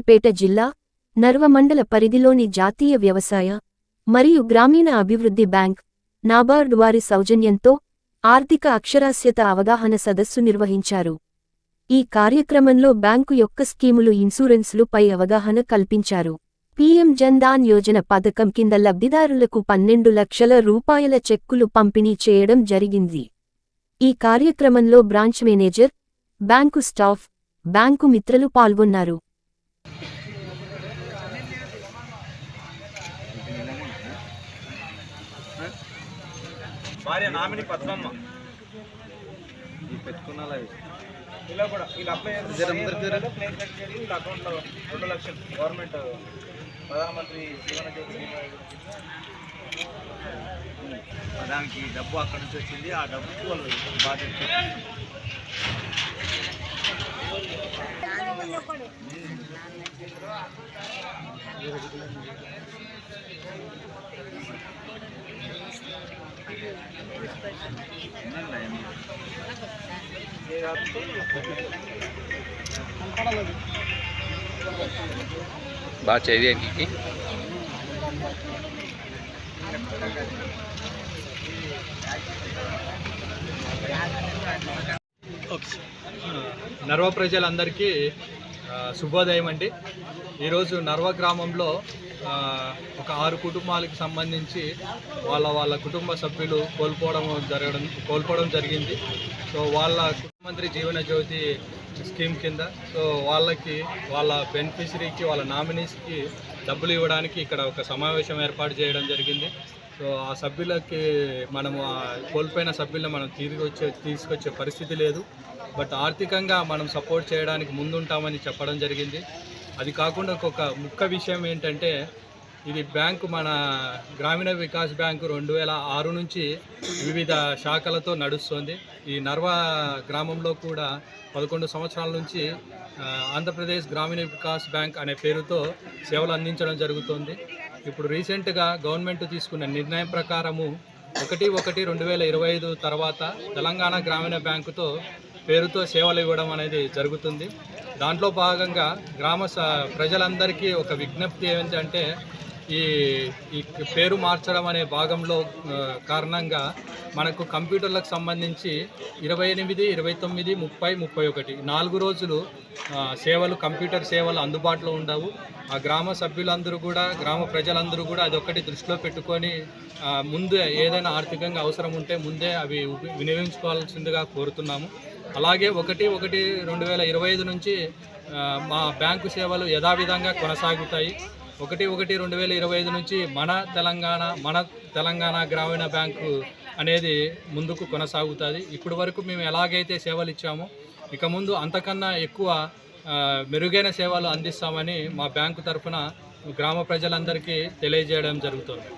సూర్యాపేట జిల్లా నర్వ మండల పరిధిలోని జాతీయ వ్యవసాయ మరియు గ్రామీణ అభివృద్ధి బ్యాంక్ నాబార్డ్ వారి సౌజన్యంతో ఆర్థిక అక్షరాస్యత అవగాహన సదస్సు నిర్వహించారు. ఈ కార్యక్రమంలో బ్యాంకు యొక్క స్కీములు ఇన్సూరెన్సులు పై అవగాహన కల్పించారు. పీఎం జన్దాన్ యోజన పథకం కింద లబ్ధిదారులకు పన్నెండు లక్షల రూపాయల చెక్కులు పంపిణీ చేయడం జరిగింది. ఈ కార్యక్రమంలో branch manager bank staff bank మిత్రులు పాల్గొన్నారు. భార్య నామిని పద్మమ్మ పెట్టుకున్నా ఇలా కూడా వీళ్ళు అప్లై జర. క్లెయిమ్ కట్ చేసి వీళ్ళ అకౌంట్లో రెండు లక్షలు గవర్నమెంట్ ప్రధానమంత్రి జీవన జ్యోతి. దానికి డబ్బు అక్కడ నుంచి వచ్చింది ఆ డబ్బుకి వాళ్ళు బాధ్యత బాగా చదివేకి నర్వ ప్రజలందరికీ శుభోదయం అండి. ఈరోజు నర్వ గ్రామంలో ఒక ఆరు కుటుంబాలకు సంబంధించి వాళ్ళ వాళ్ళ కుటుంబ సభ్యులు కోల్పోవడం జరగడం కోల్పోవడం జరిగింది. సో వాళ్ళ ముఖ్యమంత్రి జీవన జ్యోతి స్కీమ్ కింద సో వాళ్ళకి వాళ్ళ బెనిఫిషరీకి వాళ్ళ నామినీస్కి డబ్బులు ఇవ్వడానికి ఇక్కడ ఒక సమావేశం ఏర్పాటు చేయడం జరిగింది. సో ఆ సభ్యులకి మనము కోల్పోయిన సభ్యులను మనం తిరిగి వచ్చే తీసుకొచ్చే పరిస్థితి లేదు. బట్ ఆర్థికంగా మనం సపోర్ట్ చేయడానికి ముందుంటామని చెప్పడం జరిగింది. అది కాకుండా ఒక ముఖ్య విషయం ఏంటంటే ఇది బ్యాంకు మన గ్రామీణ వికాస్ బ్యాంకు రెండు వేల ఆరు నుంచి వివిధ శాఖలతో నడుస్తుంది. ఈ నర్వ గ్రామంలో కూడా పదకొండు సంవత్సరాల నుంచి ఆంధ్రప్రదేశ్ గ్రామీణ వికాస్ బ్యాంక్ అనే పేరుతో సేవలు అందించడం జరుగుతుంది. ఇప్పుడు రీసెంట్గా గవర్నమెంట్ తీసుకున్న నిర్ణయం ప్రకారము ఒకటి ఒకటి రెండు వేల ఇరవై ఐదు తర్వాత తెలంగాణ గ్రామీణ బ్యాంకుతో పేరుతో సేవలు ఇవ్వడం అనేది జరుగుతుంది. దాంట్లో భాగంగా గ్రామ స ప్రజలందరికీ ఒక విజ్ఞప్తి ఏంటంటే ఈ ఈ పేరు మార్చడం అనే భాగంలో కారణంగా మనకు కంప్యూటర్లకు సంబంధించి ఇరవై ఎనిమిది ఇరవై తొమ్మిది ముప్పై ముప్పై ఒకటి నాలుగు రోజులు సేవలు కంప్యూటర్ సేవలు అందుబాటులో ఉండవు. ఆ గ్రామ సభ్యులందరూ కూడా గ్రామ ప్రజలందరూ కూడా అదొక్కటి దృష్టిలో పెట్టుకొని ముందే ఏదైనా ఆర్థికంగా అవసరం ఉంటే ముందే అవి వినియోగించుకోవాల్సిందిగా కోరుతున్నాము. అలాగే ఒకటి ఒకటి రెండు వేల ఇరవై ఐదు నుంచి మా బ్యాంకు సేవలు యథావిధంగా కొనసాగుతాయి. ఒకటి ఒకటి రెండు వేల ఇరవై ఐదు నుంచి మన తెలంగాణ మన తెలంగాణ గ్రామీణ బ్యాంకు అనేది ముందుకు కొనసాగుతుంది. ఇప్పటి వరకు మేము ఎలాగైతే సేవలు ఇచ్చామో ఇక ముందు అంతకన్నా ఎక్కువ మెరుగైన సేవలు అందిస్తామని మా బ్యాంకు తరఫున గ్రామ ప్రజలందరికీ తెలియజేయడం జరుగుతుంది.